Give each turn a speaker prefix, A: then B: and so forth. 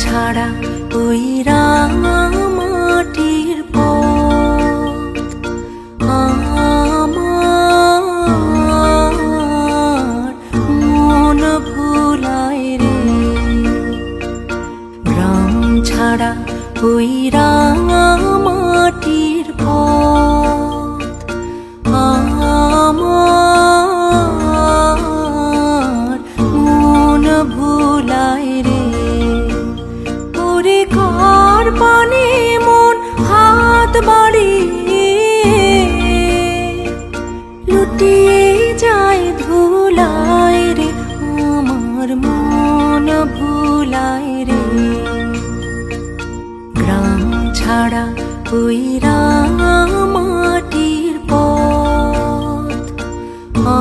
A: ছাড়া ওই রাঙামাটির পথ। আমার মন ভুলায় রে। গ্রাম ছাড়া ওই রাঙামাটির পথ। আমার মন ভুলায় রে। বাড়ি লুটিয়ে যায় ধুলায় রে, আমার মন ভুলাই রে। গ্রাম ছাড়া ওই মাটির পথ মা